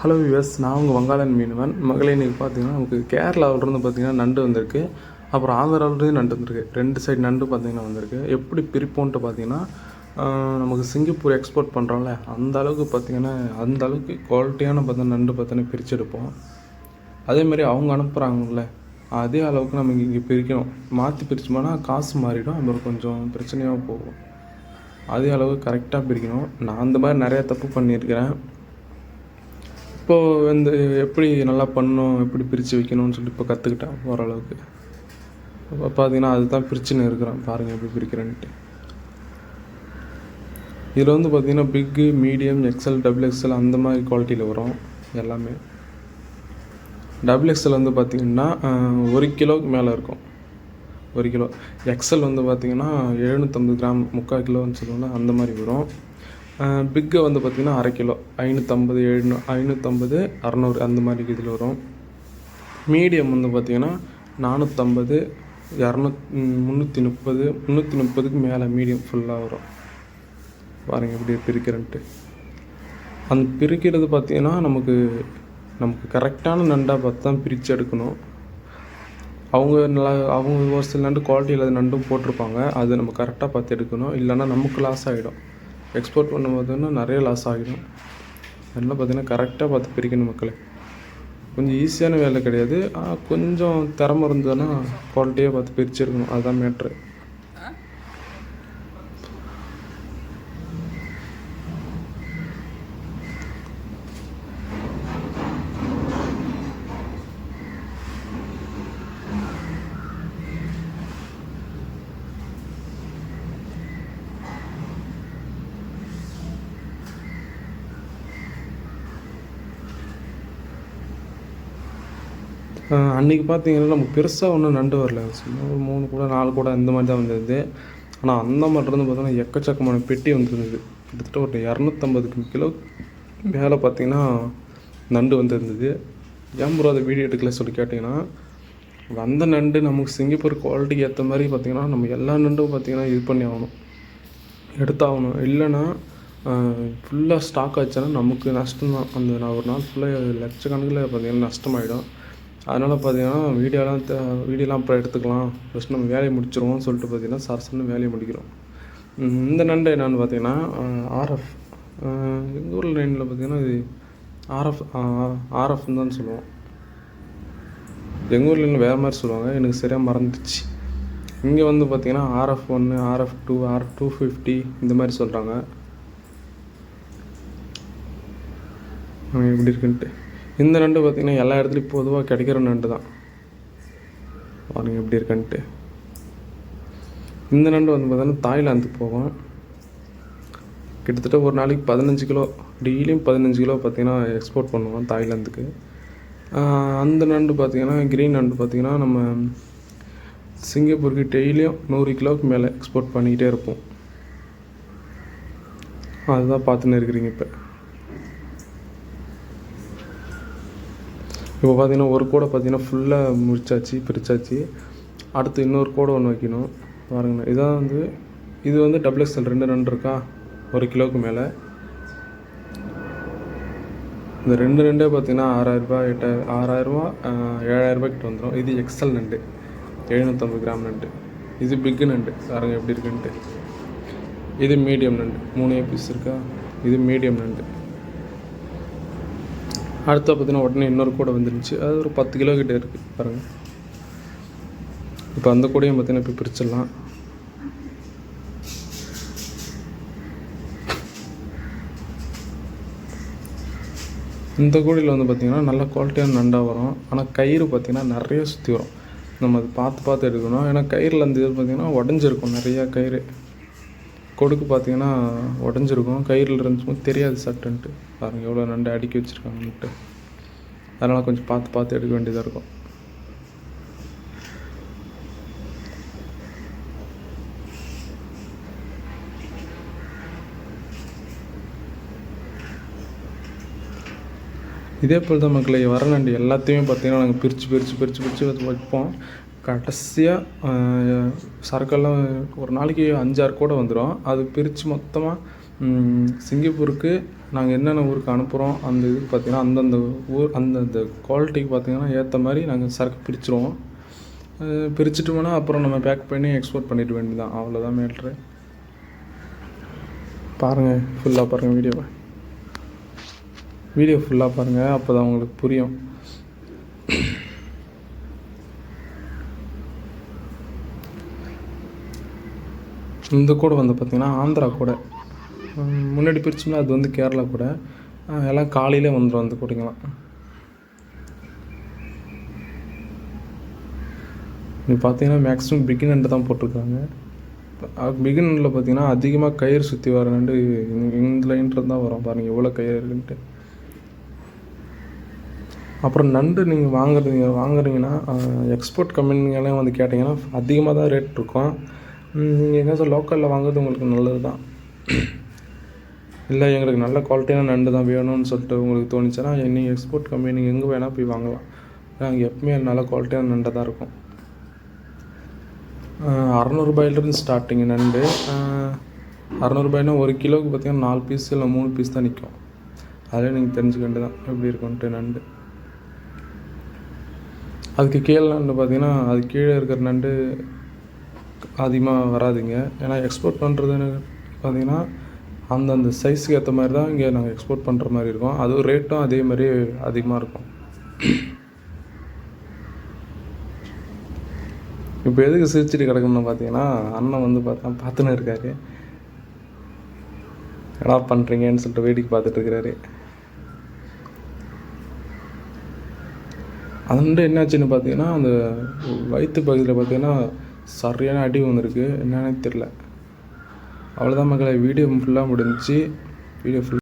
Hello US நான் உங்கள் வங்காளன் மீனவன். மகளே இன்றைக்கி பார்த்தீங்கன்னா நமக்கு கேரளாவிலிருந்து பார்த்தீங்கன்னா நண்டு வந்திருக்கு. அப்புறம் ஆந்திராவிலேருந்து நண்டு வந்திருக்கு. ரெண்டு சைடு நண்டு பார்த்தீங்கன்னா வந்திருக்கு. எப்படி பிரிப்போன்ட்டு பார்த்தீங்கன்னா நமக்கு சிங்கப்பூர் எக்ஸ்போர்ட் பண்ணுறோம்ல அந்த அளவுக்கு பார்த்தீங்கன்னா அந்த அளவுக்கு குவாலிட்டியான பார்த்தா நண்டு பார்த்தீங்கன்னா பிரித்து எடுப்போம் அதே மாதிரி அவங்க அனுப்புகிறாங்கல்ல அதே அளவுக்கு நம்ம இங்கே பிரிக்கணும். மாற்றி பிரிச்சோம்னா காசு மாறிடும் அப்புறம் கொஞ்சம் பிரச்சனையாக போகும். அதே அளவுக்கு கரெக்டாக பிரிக்கணும். நான் அந்த மாதிரி நிறையா தப்பு பண்ணியிருக்கிறேன். இப்போது வந்து எப்படி நல்லா பண்ணணும் எப்படி பிரித்து வைக்கணும்னு சொல்லி இப்போ கற்றுக்கிட்டேன் ஓரளவுக்கு. இப்போ பார்த்தீங்கன்னா அதுதான் பிரிச்சுன்னு இருக்கிறேன். பாருங்கள் எப்படி பிரிக்கிறேன்ட்டு. இதில் வந்து பார்த்தீங்கன்னா பிக்கு மீடியம் எக்ஸல் டபுள் எக்ஸல் அந்த மாதிரி குவாலிட்டியில் வரும் எல்லாமே. டபுள் எக்ஸல் வந்து பார்த்தீங்கன்னா ஒரு கிலோவுக்கு மேலே இருக்கும். ஒரு கிலோ. எக்ஸல் வந்து பார்த்தீங்கன்னா எழுநூற்றம்பது கிராம் முக்கால் கிலோன்னு சொல்லுவோம்னா அந்த மாதிரி வரும். பிக்கு வந்து பார்த்திங்கன்னா அரை கிலோ. ஐநூற்றம்பது எழுநூ ஐநூற்றம்பது அறநூறு அந்த மாதிரி இதில் வரும். மீடியம் வந்து பார்த்திங்கன்னா நானூற்றம்பது இரநூத் முந்நூற்றி முப்பது முந்நூற்றி முப்பதுக்கு மேலே மீடியம் ஃபுல்லாக வரும். பாருங்க எப்படி பிரிக்கிறேன்ட்டு. அந்த பிரிக்கிறது பார்த்திங்கன்னா நமக்கு நமக்கு கரெக்டான நண்டாக பார்த்து தான் பிரித்து எடுக்கணும். அவங்க நல்லா அவங்க ஒரு சில நண்டு குவாலிட்டி இல்லாத நண்டும் போட்டிருப்பாங்க. அது நம்ம கரெக்டாக பார்த்து எடுக்கணும். இல்லைன்னா நமக்கு லாஸ் ஆகிடும் எக்ஸ்போர்ட் பண்ணும்போதுன்னா நிறைய லாஸ் ஆகிடும். அதனால் பார்த்தீங்கன்னா கரெக்டாக பார்த்து பிரிக்கணும் மக்களை. கொஞ்சம் ஈஸியான வேலை கிடையாது. ஆனால் கொஞ்சம் திறமை இருந்ததுன்னா குவாலிட்டியாக பார்த்து பிரிச்சுருக்கணும். அதுதான் மேட்ரு அன்றைக்கி அன்னைக்கு பார்த்தீங்கன்னா நமக்கு பெருசாக ஒன்றும் நண்டு வரல. சும்மா ஒரு மூணு கூட நாலு கூட இந்த மாதிரி தான் வந்தது. ஆனால் அந்த மாதிரி இருந்து பார்த்தோன்னா எக்கச்சக்கமான பெட்டி வந்துருந்தது. கிட்டத்தட்ட ஒரு இரநூத்தம்பது கிலோ மேலே பார்த்தீங்கன்னா நண்டு வந்திருந்தது. ஏன் ப்ரோ அதை வீடியோ எடுக்கல சொல்லி கேட்டிங்கன்னா வந்த நண்டு நமக்கு சிங்கப்பூர் குவாலிட்டிக்கு ஏற்ற மாதிரி பார்த்தீங்கன்னா நம்ம எல்லா நண்டும் பார்த்திங்கன்னா இது பண்ணி ஆகணும். எடுத்தாகணும். இல்லைன்னா ஃபுல்லாக ஸ்டாக் ஆச்சுன்னா நமக்கு நஷ்டம் தான் அந்த நான் ஒரு நாள் ஃபுல்லாக லட்சக்கணக்கில் பார்த்திங்கன்னா நஷ்டமாயிடும். அதனால் பார்த்தீங்கன்னா வீடியோலாம் தே வீடியோலாம் அப்புறம் எடுத்துக்கலாம். ஃபஸ்ட் நம்ம வேலையை முடிச்சிருவோம் சொல்லிட்டு பார்த்தீங்கன்னா சரசன்னு வேலையை முடிக்கிறோம். இந்த நண்டு என்னென்னு பார்த்தீங்கன்னா ஆர்எஃப் எங்கள் ஊரில் லைனில் பார்த்தீங்கன்னா இது ஆர்எஃப் ஆர்எஃப்னு தான் சொல்லுவோம். எங்கள் ஊரில் இன்னும் வேறு மாதிரி சொல்லுவாங்க. எனக்கு சரியாக மறந்துடுச்சு. இங்கே வந்து பார்த்தீங்கன்னா ஆர்எஃப் ஒன்று R F two R F two fifty இந்த மாதிரி சொல்கிறாங்க எப்படி இருக்குன்ட்டு. இந்த நண்டு பார்த்திங்கன்னா எல்லா இடத்துலையும் பொதுவாக கிடைக்கிற நண்டு தான். பாருங்க எப்படி இருக்கான்ட்டு. இந்த நண்டு வந்து பார்த்திங்கன்னா தாய்லாந்துக்கு போகும் கிட்டத்தட்ட ஒரு நாளைக்கு பதினஞ்சு கிலோ டெய்லியும் பதினஞ்சு கிலோ பார்த்தீங்கன்னா எக்ஸ்போர்ட் பண்ணுவோம் தாய்லாந்துக்கு. அந்த நண்டு பார்த்திங்கன்னா கிரீன் நண்டு பார்த்தீங்கன்னா நம்ம சிங்கப்பூருக்கு டெய்லியும் நூறு கிலோவுக்கு மேலே எக்ஸ்போர்ட் பண்ணிக்கிட்டே இருப்போம். அதுதான் பார்த்துன்னு இருக்கிறீங்க இப்போ. இப்போ பார்த்தீங்கன்னா ஒரு கூடை பார்த்தீங்கன்னா ஃபுல்லாக முடிச்சாச்சு பிரிச்சாச்சு. அடுத்து இன்னொரு கூடை ஒன்று வைக்கணும். பாருங்கண்ணா. இதான் வந்து இது வந்து டபுள் எக்ஸ்எல் ரெண்டு ரெண்டு இருக்கா? ஒரு கிலோவுக்கு மேலே. இந்த ரெண்டு ரெண்டே பார்த்தீங்கன்னா ஆறாயிரரூபா எட்ட ஆறாயிரரூபா ஏழாயிரரூபா கிட்ட வந்துடும் இது எக்ஸல் நண்டு. எழுநூற்றம்பது கிராம் நண்டு. இது பிக்கு நண்டு. பாருங்க எப்படி இருக்குன்ட்டு. இது மீடியம் நண்டு. மூணு பீஸ் இருக்கா? இது மீடியம் நண்டு. அடுத்த பார்த்தீங்கன்னா உடனே இன்னொரு கூடை வந்துருந்துச்சு அது ஒரு பத்து கிலோ கிட்ட இருக்குது பாருங்கள் இப்போ அந்த கூடையும் பார்த்தீங்கன்னா இப்போ பிரிச்சிடலாம். இந்த கூடையில் வந்து பார்த்திங்கன்னா நல்ல குவாலிட்டியான நண்டாக வரும். ஆனால் கயிறு பார்த்திங்கன்னா நிறைய சுற்றி வரும். நம்ம அது பார்த்து பார்த்து எடுக்கணும். ஏன்னா கயிறில் அந்த இது பார்த்திங்கன்னா உடஞ்சிருக்கும். நிறையா கயிறு. கொடுக்கு பார்த்தீங்கன்னா உடஞ்சிருக்கும். கயிறில் இருந்துச்சும் தெரியாது சட்டுன்ட்டு. பாருங்கள் எவ்வளோ நண்டு அடுக்கி வச்சுருக்காங்கன்ட்டு. அதனால் கொஞ்சம் பார்த்து பார்த்து எடுக்க வேண்டியதாக இருக்கும். இதே போல் தான் மக்களை வர நண்டு எல்லாத்தையுமே பார்த்தீங்கன்னா நாங்கள் பிரித்து பிரித்து பிரித்து பிரித்து வைப்போம் கடைசியாக சரக்கெல்லாம் ஒரு நாளைக்கு அஞ்சாறு கூட வந்துடும் அது பிரித்து மொத்தமாக சிங்கப்பூருக்கு நாங்கள் என்னென்ன ஊருக்கு அனுப்புகிறோம் அந்த இதுக்கு பார்த்திங்கன்னா அந்தந்த ஊர் அந்தந்த குவாலிட்டிக்கு பார்த்தீங்கன்னா ஏற்ற மாதிரி நாங்கள் சரக்கு பிரிச்சுருவோம். பிரிச்சுட்டோம்னா அப்புறம் நம்ம பேக் பண்ணி எக்ஸ்போர்ட் பண்ணிட்டு வேண்டியதான் அவ்வளோதான் மேட்ரு பாருங்கள் ஃபுல்லாக பாருங்கள் வீடியோவை வீடியோ ஃபுல்லாக பாருங்கள் அப்போ தான் உங்களுக்கு புரியும். இந்த கூட வந்து பார்த்திங்கன்னா ஆந்திரா கூட. முன்னாடி பிரிச்சோம்னா அது வந்து கேரளா கூட. எல்லாம் காலையிலே வந்துடும் அந்த கூடைங்களாம் நீ பார்த்தீங்கன்னா மேக்ஸிமம் பிகின் நண்டு தான் போட்டிருக்காங்க. பிகின் நண்டில் பார்த்தீங்கன்னா அதிகமாக கயிறு சுற்றி வர நண்டு இந்த- லைன்ட்டு தான் வரும். பாருங்கள் எவ்வளோ கயிறு இருக்குன்ட்டு. அப்புறம் நண்டு நீங்கள் வாங்குறீங்க வாங்குறீங்கன்னா எக்ஸ்போர்ட் கம்பெனிங்கெல்லாம் வந்து கேட்டிங்கன்னா அதிகமாக தான் ரேட் இருக்கும். நீங்கள் லோக்கலில் வாங்குறது உங்களுக்கு நல்லது தான் இல்லை எங்களுக்கு நல்ல குவாலிட்டியான நண்டு தான் வேணும்னு சொல்லிட்டு உங்களுக்கு தோணுச்சுன்னா நீங்கள் எக்ஸ்போர்ட் கம்பெனி எங்கே வேணால் போய் வாங்கலாம். அங்கே எப்பவுமே நல்ல குவாலிட்டியான நண்டை தான் இருக்கும். அறநூறுபாயிலிருந்து ஸ்டார்டிங் நண்டு. அறநூறுபாய்னா ஒரு கிலோவுக்கு பார்த்தீங்கன்னா நாலு பீஸ் இல்லை மூணு பீஸ் தான் நிற்கும் அதிலே நீங்கள் தெரிஞ்சுக்கிட்டு தான் எப்படி இருக்கும்ன்ட்டு நண்டு. அதுக்கு கீழே நண்டு பார்த்தீங்கன்னா அது கீழே இருக்கிற நண்டு அதிகமாக வராதிங்க. ஏன்னா எக்ஸ்போர்ட் பண்ணுறதுன்னு பார்த்தீங்கன்னா அந்தந்த சைஸுக்கு ஏற்ற மாதிரி தான் இங்கே நாங்கள் எக்ஸ்போர்ட் பண்ணுற மாதிரி இருக்கும். அதுவும் ரேட்டும் அதே மாதிரி அதிகமாக இருக்கும். இப்போ எதுக்கு சிரிச்சிட்டு கிடக்குன்னு பார்த்தீங்கன்னா அண்ணன் வந்து பார்த்தா பார்த்துன்னு இருக்காரு. என்ன பண்ணுறீங்கன்னு சொல்லிட்டு வேடிக்கை பார்த்துட்டு இருக்கிறாரு அதுண்டு என்னாச்சுன்னு பார்த்தீங்கன்னா அந்த வயிற்று பகுதியில் பார்த்தீங்கன்னா சரியான அடி வந்திருக்கு. என்னன்னு தெரில அவ்வளோதான் மக்களை வீடியோ ஃபுல்லாக முடிஞ்சுச்சு. Video full